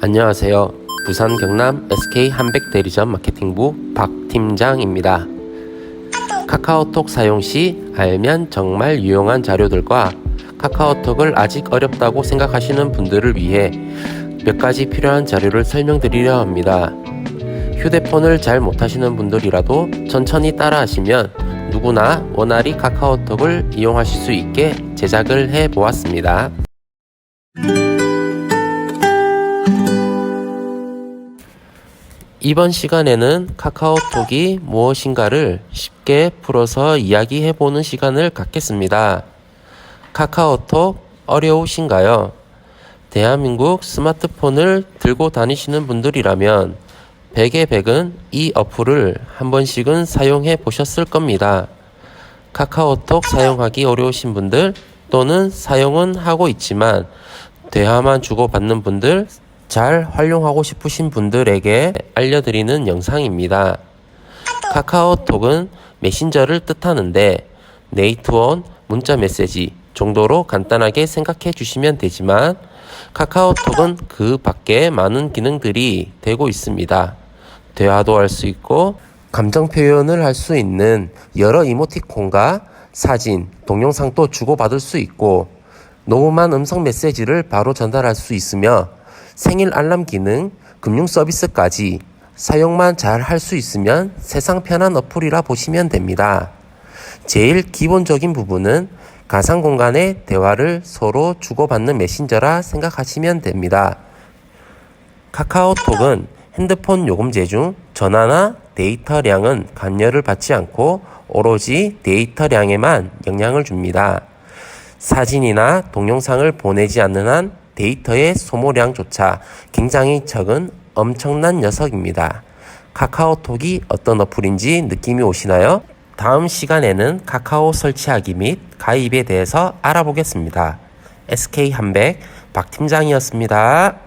안녕하세요. 부산 경남 SK 한백 대리점 마케팅부 박 팀장입니다. 카카오톡 사용 시 알면 정말 유용한 자료들과 카카오톡을 아직 어렵다고 생각하시는 분들을 위해 몇 가지 필요한 자료를 설명드리려 합니다. 휴대폰을 잘 못하시는 분들이라도 천천히 따라하시면 누구나 원활히 카카오톡을 이용하실 수 있게 제작을 해 보았습니다. 이번 시간에는 카카오톡이 무엇인가를 쉽게 풀어서 이야기해 보는 시간을 갖겠습니다. 카카오톡 어려우신가요? 대한민국 스마트폰을 들고 다니시는 분들이라면 100의 100은 이 어플을 한 번씩은 사용해 보셨을 겁니다. 카카오톡 사용하기 어려우신 분들 또는 사용은 하고 있지만 대화만 주고받는 분들 잘 활용하고 싶으신 분들에게 알려드리는 영상입니다. 카카오톡은 메신저를 뜻하는데 네이트원 문자 메시지 정도로 간단하게 생각해 주시면 되지만 카카오톡은 그 밖에 많은 기능들이 되고 있습니다. 대화도 할 수 있고 감정 표현을 할 수 있는 여러 이모티콘과 사진, 동영상도 주고받을 수 있고 녹음한 음성 메시지를 바로 전달할 수 있으며 생일 알람 기능, 금융 서비스까지 사용만 잘 할 수 있으면 세상 편한 어플이라 보시면 됩니다. 제일 기본적인 부분은 가상 공간의 대화를 서로 주고받는 메신저라 생각하시면 됩니다. 카카오톡은 핸드폰 요금제 중 전화나 데이터량은 관여를 받지 않고 오로지 데이터량에만 영향을 줍니다. 사진이나 동영상을 보내지 않는 한 데이터의 소모량조차 굉장히 적은 엄청난 녀석입니다. 카카오톡이 어떤 어플인지 느낌이 오시나요? 다음 시간에는 카카오 설치하기 및 가입에 대해서 알아보겠습니다. SK 한백 박 팀장이었습니다.